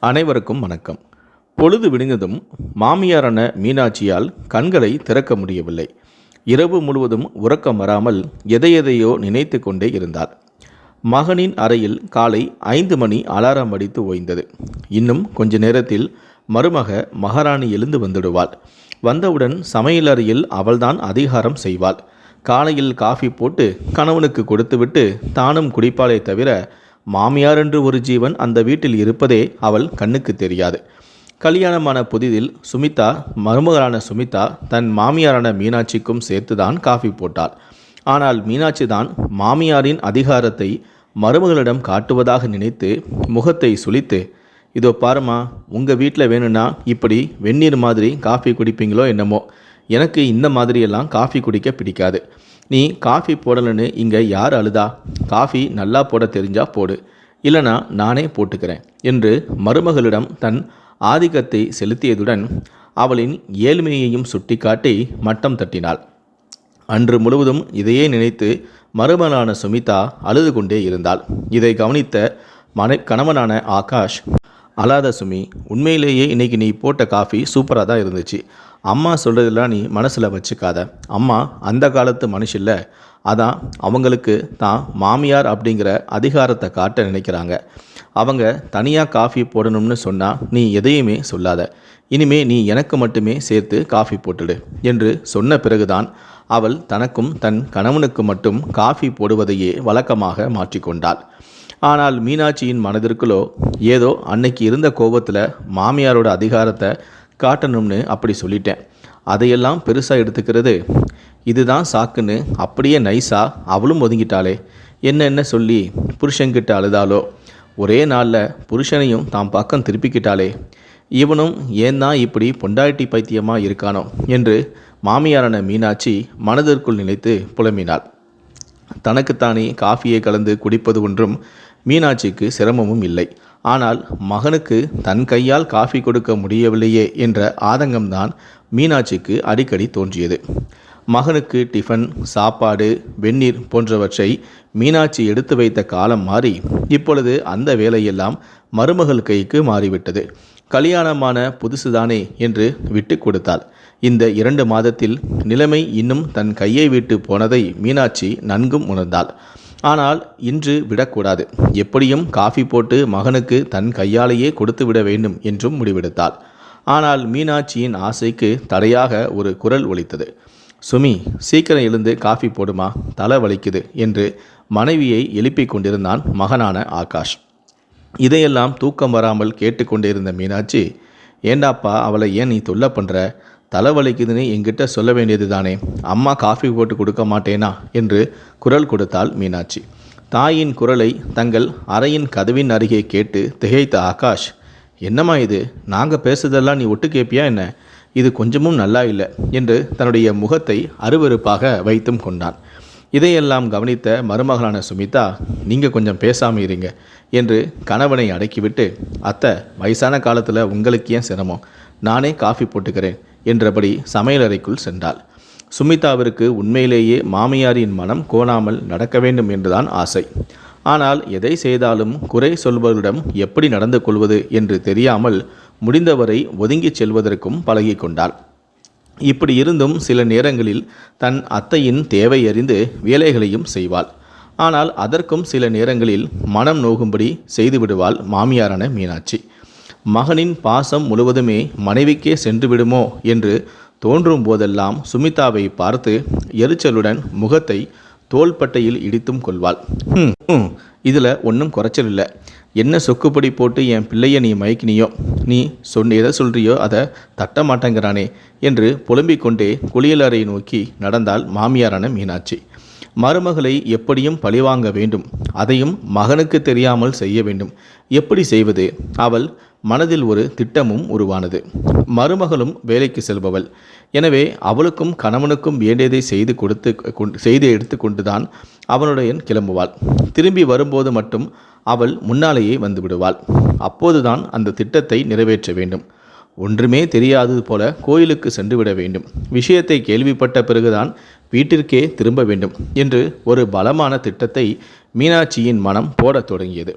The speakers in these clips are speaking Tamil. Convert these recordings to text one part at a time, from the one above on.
அனைவருக்கும் வணக்கம். பொழுது விடுந்ததும் மாமியாரான மீனாட்சியால் கண்களை திறக்க முடியவில்லை. இரவு முழுவதும் உறக்கம் வராமல் எதையெதையோ நினைத்து கொண்டே இருந்தாள். மகனின் அறையில் காலை ஐந்து மணி அலாரம் அடித்து ஓய்ந்தது. இன்னும் கொஞ்ச நேரத்தில் மருமக மகாராணி எழுந்து வந்துடுவாள். வந்தவுடன் சமையலறையில் அவள்தான் அதிகாரம் செய்வாள். காலையில் காஃபி போட்டு கணவனுக்கு கொடுத்துவிட்டு தானும் குடிப்பாளே தவிர மாமியார் என்று ஒரு ஜீவன் அந்த வீட்டில் இருப்பதே அவள் கண்ணுக்கு தெரியாது. கல்யாணமான புதிதில் சுமிதா மருமகளான சுமிதா தன் மாமியாரான மீனாட்சிக்கும் சேர்த்துதான் காஃபி போட்டாள். ஆனால் மீனாட்சி தான் மாமியாரின் அதிகாரத்தை மருமகளிடம் காட்டுவதாக நினைத்து முகத்தை சுளித்து இதோ பாருமா உங்கள் வீட்டில் வேணும்னா இப்படி வெந்நீர் மாதிரி காஃபி குடிப்பீங்களோ என்னமோ? எனக்கு இந்த மாதிரியெல்லாம் காஃபி குடிக்க பிடிக்காது. நீ காஃபி போடலன்னு இங்கே யார் அழுதா? காஃபி நல்லா போட தெரிஞ்சா போடு. இல்லைனா நானே போட்டுக்கிறேன் என்று மருமகளிடம் தன் ஆதிக்கத்தை செலுத்தியதுடன் அவளின் ஏழ்மையையும் சுட்டிக்காட்டி மட்டம் தட்டினாள். அன்று முழுவதும் இதையே நினைத்து மருமகளான சுமிதா அழுது கொண்டே இருந்தாள். இதை கவனித்த மனை கணவனான ஆகாஷ் அழாத சுமி உண்மையிலேயே இன்னைக்கு நீ போட்ட காஃபி சூப்பராக தான் இருந்துச்சு. அம்மா சொல்கிறதெல்லாம் நீ மனசில் வச்சுக்காத. அம்மா அந்த காலத்து மனுஷில்ல. அதான் அவங்களுக்கு தான் மாமியார் அப்படிங்கிற அதிகாரத்தை காட்ட நினைக்கிறாங்க. அவங்க தனியாக காஃபி போடணும்னு சொன்னால் நீ எதையுமே சொல்லாத. இனிமே நீ எனக்கு மட்டுமே சேர்த்து காஃபி போட்டுடு என்று சொன்ன பிறகுதான் அவள் தனக்கும் தன் கணவனுக்கு மட்டும் காஃபி போடுவதையே வழக்கமாக மாற்றிக்கொண்டாள். ஆனால் மீனாட்சியின் மனதிற்குள்ளோ ஏதோ அன்னைக்கு இருந்த கோபத்தில் மாமியாரோட அதிகாரத்தை காட்டணும்னு அப்படி சொல்லிட்டேன். அதையெல்லாம் பெருசாக எடுத்துக்கிறது இதுதான் சாக்குன்னு அப்படியே நைஸாக அவளும் ஒதுங்கிட்டாளே என்ன என்ன சொல்லி புருஷன்கிட்ட அழுதாலோ ஒரே நாளில் புருஷனையும் தாம் பக்கம் திருப்பிக்கிட்டாளே இவனும் ஏன் தான் இப்படி பொண்டாட்டி பைத்தியமாக இருக்கானோ? என்று மாமியாரான மீனாட்சி மனதிற்குள் நினைத்து புலம்பினாள். தனக்குத்தானே காஃபியை கலந்து குடிப்பது ஒன்றும் மீனாட்சிக்கு சிரமமும் இல்லை. ஆனால் மகனுக்கு தன் கையால் காஃபி கொடுக்க முடியவில்லையே என்ற ஆதங்கம்தான் மீனாட்சிக்கு அடிக்கடி தோன்றியது. மகனுக்கு டிஃபன் சாப்பாடு வெந்நீர் போன்றவற்றை மீனாட்சி எடுத்து வைத்த காலம் மாறி இப்பொழுது அந்த வேலையெல்லாம் மருமகள் கைக்கு மாறிவிட்டது. கல்யாணமான புதுசுதானே என்று விட்டு கொடுத்தாள். இந்த இரண்டு மாதத்தில் நிலைமை இன்னும் தன் கையை விட்டு போனதை மீனாட்சி நன்கும் உணர்ந்தாள். ஆனால் இன்று விடக்கூடாது. எப்படியும் காஃபி போட்டு மகனுக்கு தன் கையாலேயே கொடுத்து விட வேண்டும் என்றும் முடிவெடுத்தாள். ஆனால் மீனாட்சியின் ஆசைக்கு தடையாக ஒரு குரல் ஒலித்தது. சுமி சீக்கிரம் எழுந்து காஃபி போடுமா? தலை வலிக்குது என்று மனைவியை எழுப்பிக் கொண்டிருந்தான் மகனான ஆகாஷ். இதையெல்லாம் தூக்கம் வராமல் கேட்டுக்கொண்டிருந்த மீனாட்சி ஏண்டாப்பா அவளை ஏன் நீ தொல்லை பண்ணுற தலைவலிக்குதுன்னு என்கிட்ட சொல்ல வேண்டியது தானே. அம்மா காஃபி போட்டு கொடுக்க மாட்டேனா? என்று குரல் கொடுத்தாள் மீனாட்சி. தாயின் குரலை தங்கள் அறையின் கதவின் அருகே கேட்டு திகைத்த ஆகாஷ் என்னம்மா இது? நாங்கள் பேசுறதெல்லாம் நீ ஒட்டு கேட்பியா என்ன? இது கொஞ்சமும் நல்லா இல்லை என்று தன்னுடைய முகத்தை அருவருப்பாக வைத்தும் கொண்டான். இதையெல்லாம் கவனித்த மருமகளான சுமிதா நீங்கள் கொஞ்சம் பேசாமல் இருங்க என்று கணவனை அடக்கிவிட்டு அத்தை வயசான காலத்தில் உங்களுக்கு ஏன் சிரமம்? நானே காஃபி போட்டுக்கிறேன். என்றபடி சமையலறைக்குள் சென்றாள். சுமிதாவிற்கு உண்மையிலேயே மாமியாரின் மனம் கோணாமல் நடக்க வேண்டும் என்றுதான் ஆசை. ஆனால் எதை செய்தாலும் குறை சொல்பவர்களிடம் எப்படி நடந்து கொள்வது என்று தெரியாமல் முடிந்தவரை ஒதுங்கிச் செல்வதற்கும் பழகிக்கொண்டாள் இப்படி இருந்தும் சில நேரங்களில் தன் அத்தையின் தேவை அறிந்து வேலைகளையும் செய்வாள். ஆனால் அதற்கும் சில நேரங்களில் மனம் நோகும்படி செய்துவிடுவாள் மாமியாரான மீனாட்சி. மகனின் பாசம் முழுவதுமே மனைவிக்கே சென்று விடுமோ என்று தோன்றும் போதெல்லாம் சுமிதாவை பார்த்து எரிச்சலுடன் முகத்தை தோள்பட்டையில் இடித்தும் கொள்வாள். ம் இதில் ஒன்றும் குறைச்சல் இல்லை. என்ன சொக்குப்படி போட்டு என் பிள்ளைய நீ மயக்கினியோ? நீ சொன்ன எதை சொல்றியோ அதை தட்ட மாட்டேங்கிறானே என்று புலம்பிக் கொண்டே குளியலறையை நோக்கி நடந்தாள் மாமியாரான மீனாட்சி. மருமகளை எப்படியும் பழிவாங்க வேண்டும். அதையும் மகனுக்கு தெரியாமல் செய்ய வேண்டும். எப்படி செய்வது? அவள் மனதில் ஒரு திட்டமும் உருவானது. மருமகளும் வேலைக்கு செல்பவள். எனவே அவளுக்கும் கணவனுக்கும் வேண்டியதை செய்து கொடுத்து கொண்டு செய்து எடுத்து கொண்டுதான் அவனுடைய கிளம்புவாள். திரும்பி வரும்போது மட்டும் அவள் முன்னாலேயே வந்து விடுவாள். அப்போதுதான் அந்த திட்டத்தை நிறைவேற்ற வேண்டும். ஒன்றுமே தெரியாதது போல கோயிலுக்கு சென்று விட வேண்டும். விஷயத்தை கேள்விப்பட்ட பிறகுதான் வீட்டிற்கே திரும்ப வேண்டும் என்று ஒரு பலமான திட்டத்தை மீனாட்சியின் மனம் போடத் தொடங்கியது.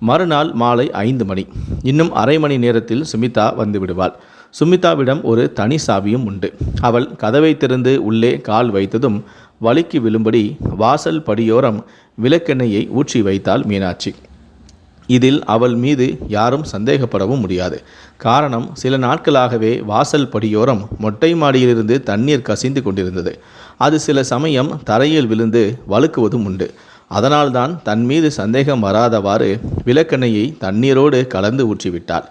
மறுநாள் மாலை ஐந்து மணி. இன்னும் அரை மணி நேரத்தில் சுமிதா வந்து விடுவாள் சுமிதாவிடம் ஒரு தனி சாவியும் உண்டு. அவள் கதவை திறந்து உள்ளே கால் வைத்ததும் வலிக்கு விழும்படி வாசல் படியோரம் விளக்கெண்ணெயை ஊற்றி வைத்தாள் மீனாட்சி. இதில் அவள் மீது யாரும் சந்தேகப்படவும் முடியாது. காரணம் சில நாட்களாகவே வாசல் படியோரம் மொட்டை மாடியிலிருந்து தண்ணீர் கசிந்து கொண்டிருந்தது. அது சில சமயம் தரையில் விழுந்து வழுக்குவதும் உண்டு. அதனால்தான் தன் மீது சந்தேகம் வராதவாறு விளக்கெண்ணெயை தண்ணீரோடு கலந்து ஊற்றிவிட்டாள்.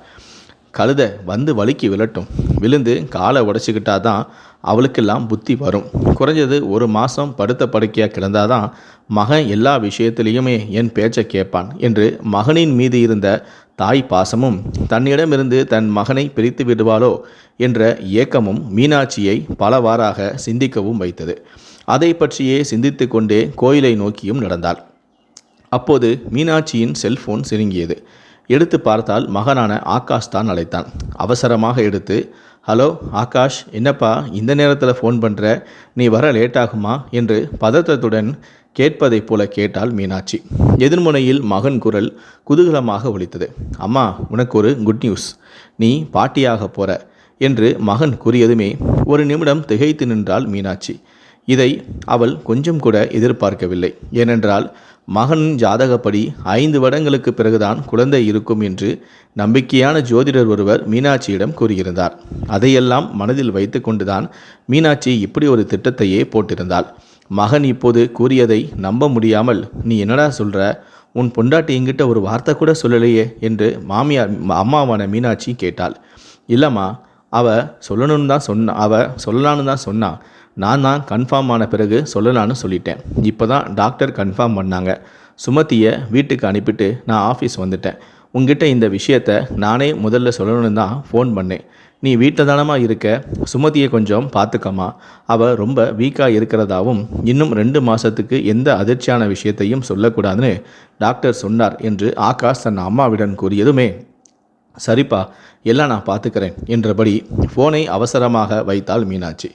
கழுத வந்து வலிக்கு விழட்டும். விழுந்து காலை உடச்சிக்கிட்டா தான் அவளுக்கெல்லாம் புத்தி வரும். குறைஞ்சது ஒரு மாதம் படுத்த படுக்கையாக கிடந்தாதான் மகன் எல்லா விஷயத்திலையுமே என் பேச்சை கேட்பான் என்று மகனின் மீது இருந்த தாய் பாசமும் தன்னிடமிருந்து தன் மகனை பிரித்து விடுவாளோ என்ற ஏக்கமும் மீனாட்சியை பலவாறாக சிந்திக்கவும் வைத்தது. அதை பற்றியே சிந்தித்து கொண்டே கோயிலை நோக்கியும் நடந்தாள். அப்போது மீனாட்சியின் செல்போன் சிறுங்கியது. எடுத்து பார்த்தால் மகனான ஆகாஷ் தான் அழைத்தான். அவசரமாக எடுத்து ஹலோ ஆகாஷ் என்னப்பா இந்த நேரத்தில் ஃபோன் பண்ணுற நீ வர லேட்டாகுமா? என்று பதற்றத்துடன் கேட்பதைப் போல கேட்டாள் மீனாட்சி. எதிர்முனையில் மகன் குரல் குதூகலமாக ஒலித்தது. அம்மா உனக்கு ஒரு குட் நியூஸ் நீ பாட்டியாக போற என்று மகன் கூறியதுமே ஒரு நிமிடம் திகைத்து நின்றாள் மீனாட்சி. இதை அவள் கொஞ்சம் கூட எதிர்பார்க்கவில்லை. ஏனென்றால் மகனின் ஜாதகப்படி ஐந்து வருடங்களுக்கு பிறகுதான் குழந்தை இருக்கும் என்று நம்பிக்கையான ஜோதிடர் ஒருவர் மீனாட்சியிடம் கூறியிருந்தார். அதையெல்லாம் மனதில் வைத்து கொண்டுதான் மீனாட்சி இப்படி ஒரு திட்டத்தையே போட்டிருந்தாள். மகன் இப்போது கூறியதை நம்ப முடியாமல் நீ என்னடா சொல்ற? உன் பொண்டாட்டி என்கிட்ட ஒரு வார்த்தை கூட சொல்லலையே? என்று மாமியார் அம்மாவான மீனாட்சி கேட்டாள். இல்லைம்மா அவ சொல்லணும்னு தான் சொன்னா அவ சொல்லலான்னு தான் சொன்னான் நான் தான் கன்ஃபார்ம் ஆன பிறகு சொல்லலான்னு சொல்லிட்டேன். இப்போ தான் டாக்டர் கன்ஃபார்ம் பண்ணாங்க. சுமதியை வீட்டுக்கு அனுப்பிட்டு நான் ஆஃபீஸ் வந்துட்டேன். உங்ககிட்ட இந்த விஷயத்த நானே முதல்ல சொல்லணும்னு தான் ஃபோன் பண்ணேன். நீ வீட்டில் தானமா இருக்க? சுமதியை கொஞ்சம் பார்த்துக்கமா அவள் ரொம்ப வீக்காக இருக்கிறதாவும் இன்னும் ரெண்டு மாதத்துக்கு எந்த அதிர்ச்சியான விஷயத்தையும் சொல்லக்கூடாதுன்னு டாக்டர் சொன்னார் என்று ஆகாஷ் தன் அம்மாவிடம் கூறியதுமே சரிப்பா எல்லாம் நான் பார்த்துக்கிறேன் என்றபடி ஃபோனை அவசரமாக வைத்தாள் மீனாட்சி.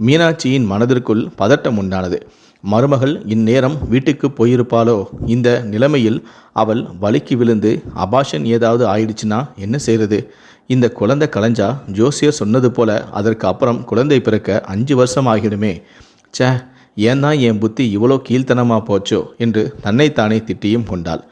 மீனாட்சியின் மனதிற்குள் பதட்டம் உண்டானது. மருமகள் இந்நேரம் வீட்டுக்கு போயிருப்பாளோ? இந்த நிலைமையில் அவள் வலிக்கு விழுந்து அபாஷன் ஏதாவது ஆயிடுச்சுன்னா என்ன செய்கிறது இந்த குழந்தை கலைஞ்சா ஜோசியர் சொன்னது போல அதற்கு அப்புறம் குழந்தை பிறக்க அஞ்சு வருஷம் ஆகிடுமே. சே ஏன் தான் என் புத்தி இவ்வளோ கீழ்த்தனமாக போச்சோ? என்று தன்னைத்தானே திட்டியும் கொண்டாள்.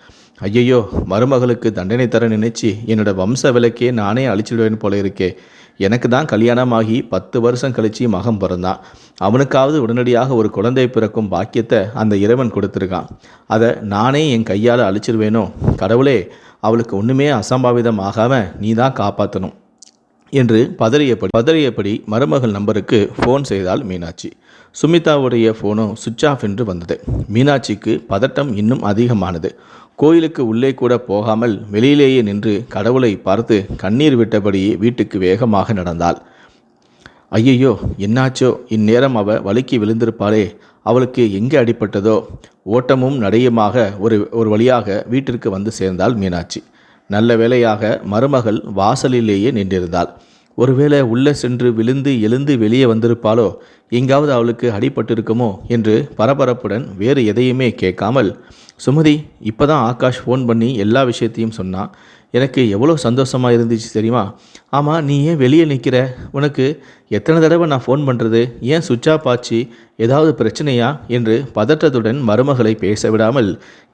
ஐயையோ மருமகளுக்கு தண்டனை தர நினைச்சு என்னோட வம்ச விளக்கே நானே அழிச்சிடுவேன் போல இருக்கே. எனக்கு தான் கல்யாணமாகி பத்து வருஷம் கழிச்சு மகம் பிறந்தான். அவனுக்காவது உடனடியாக ஒரு குழந்தை பிறக்கும் பாக்கியத்தை அந்த இறைவன் கொடுத்துருக்கான். அதை நானே என் கையால் அழிச்சிருவேனோ? கடவுளே அவளுக்கு ஒன்றுமே அசம்பாவிதம் ஆகாமல் நீ தான் காப்பாற்றணும் என்று பதறியபடி பதறியபடி மருமகள் நம்பருக்கு ஃபோன் செய்தால் மீனாட்சி. சுமிதாவுடைய ஃபோனும் சுவிட்ச் ஆஃப் என்று வந்தது. மீனாட்சிக்கு பதட்டம் இன்னும் அதிகமானது. கோயிலுக்கு உள்ளே கூட போகாமல் வெளியிலேயே நின்று கடவுளை பார்த்து கண்ணீர் விட்டபடியே வீட்டுக்கு வேகமாக நடந்தாள். ஐயையோ என்னாச்சோ? இந்நேரம் அவ வழுக்கி விழுந்திருப்பாளே. அவளுக்கு எங்கே அடிபட்டதோ? ஓட்டமும் நடையுமாக ஒரு ஒரு வழியாக வீட்டிற்கு வந்து சேர்ந்தாள் மீனாட்சி. நல்ல வேளையாக மருமகள் வாசலிலேயே நின்றிருந்தாள். ஒருவேளை உள்ளே சென்று விழுந்து எழுந்து வெளியே வந்திருப்பாளோ? எங்காவது அவளுக்கு அடிபட்டிருக்குமோ? என்று பரபரப்புடன் வேறு எதையுமே கேட்காமல் சுமதி இப்போ தான் ஆகாஷ் ஃபோன் பண்ணி எல்லா விஷயத்தையும் சொன்னான் எனக்கு எவ்வளோ சந்தோஷமாக இருந்துச்சு தெரியுமா? ஆமாம் நீ ஏன் வெளியே நிற்கிற உனக்கு எத்தனை தடவை நான் ஃபோன் பண்ணுறது ஏன் சுவிட்ச் ஆஃப் ஆச்சு? ஏதாவது பிரச்சனையா? என்று பதற்றத்துடன் மருமகளை பேச விடாமல்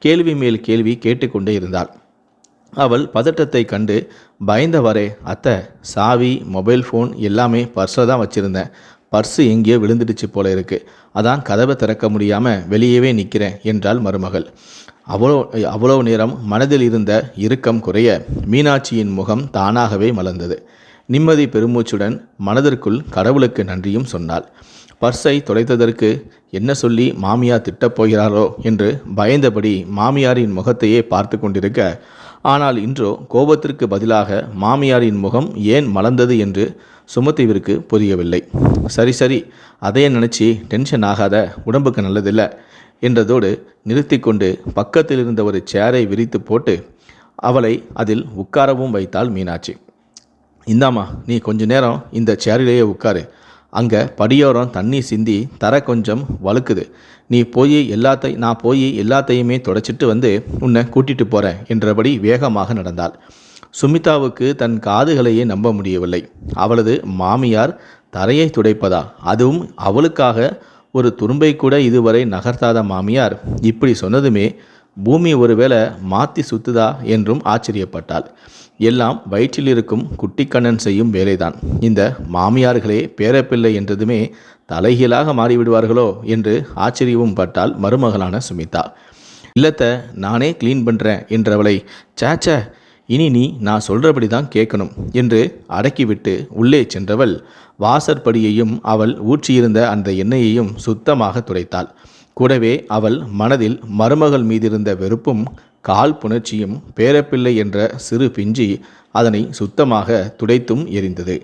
கேள்வி மேல் கேள்வி கேட்டுக்கொண்டே இருந்தாள். அவள் பதட்டத்தை கண்டு பயந்தவரே அத்தை சாவி மொபைல் ஃபோன் எல்லாமே பர்ஸில் தான் வச்சுருந்தேன். பர்ஸு எங்கேயோ விழுந்துடுச்சு போல இருக்கு. அதான் கதவை திறக்க முடியாமல் வெளியவே நிற்கிறேன் என்றாள் மருமகள். அவ்வளோ அவ்வளோ நேரம் மனதில் இருந்த இறுக்கம் குறைய மீனாட்சியின் முகம் தானாகவே மலர்ந்தது. நிம்மதி பெருமூச்சுடன் மனதிற்குள் கடவுளுக்கு நன்றியும் சொன்னாள். பர்ஸை தொலைத்ததற்கு என்ன சொல்லி மாமியார் திட்டப் போகிறாரோ என்று பயந்தபடி மாமியாரின் முகத்தையே பார்த்து கொண்டிருக்க ஆனால் இன்றோ கோபத்திற்கு பதிலாக மாமியாரின் முகம் ஏன் மலர்ந்தது என்று சுமதிவிற்கு புரியவில்லை. சரி சரி அதையே நினச்சி டென்ஷன் ஆகாத உடம்புக்கு நல்லதில்லை என்றதோடு நிறுத்தி கொண்டு பக்கத்தில் இருந்த ஒரு சேரை விரித்து போட்டு அவளை அதில் உட்காரவும் வைத்தாள் மீனாட்சி. இந்தாம்மா நீ கொஞ்ச நேரம் இந்த சேரிலேயே உட்காரு. அங்கே படியோரம் தண்ணி சிந்தி தர கொஞ்சம் வழுக்குது. நீ போய் எல்லாத்தை நான் போய் எல்லாத்தையுமே தொடச்சிட்டு வந்து உன்னை கூட்டிட்டு போகிறேன் என்றபடி வேகமாக நடந்தாள். சுமிதாவுக்கு தன் காதுகளையே நம்ப முடியவில்லை. அவளது மாமியார் தரையை துடைப்பதா? அதுவும் அவளுக்காக. ஒரு துரும்பை கூட இதுவரை நகர்த்தாத மாமியார் இப்படி சொன்னதுமே பூமி ஒருவேளை மாற்றி சுத்துதா என்றும் ஆச்சரியப்பட்டாள். எல்லாம் வயிற்றில் இருக்கும் குட்டிக்கண்ணன் செய்யும் வேலைதான். இந்த மாமியார்களே பேரப்பிள்ளை என்றதுமே தலைகீழாக மாறிவிடுவார்களோ என்று ஆச்சரியமும் பட்டாள் மருமகளான சுமிதா. இல்லத்தை நானே க்ளீன் பண்ணுறேன் என்றவளை சேச்ச இனி நீ நான் சொல்கிறபடி தான் கேட்கணும் என்று அடக்கிவிட்டு உள்ளே சென்றவள். வாசற்படியையும் அவள் ஊற்றியிருந்த அந்த எண்ணெயையும் சுத்தமாக துடைத்தாள். கூடவே அவள் மனதில் மருமகள் மீதிருந்த வெறுப்பும் கால் புணர்ச்சியும் பேரப்பிள்ளை என்ற சிறு பிஞ்சி அதனை சுத்தமாக துடைத்தும் எரிந்தது.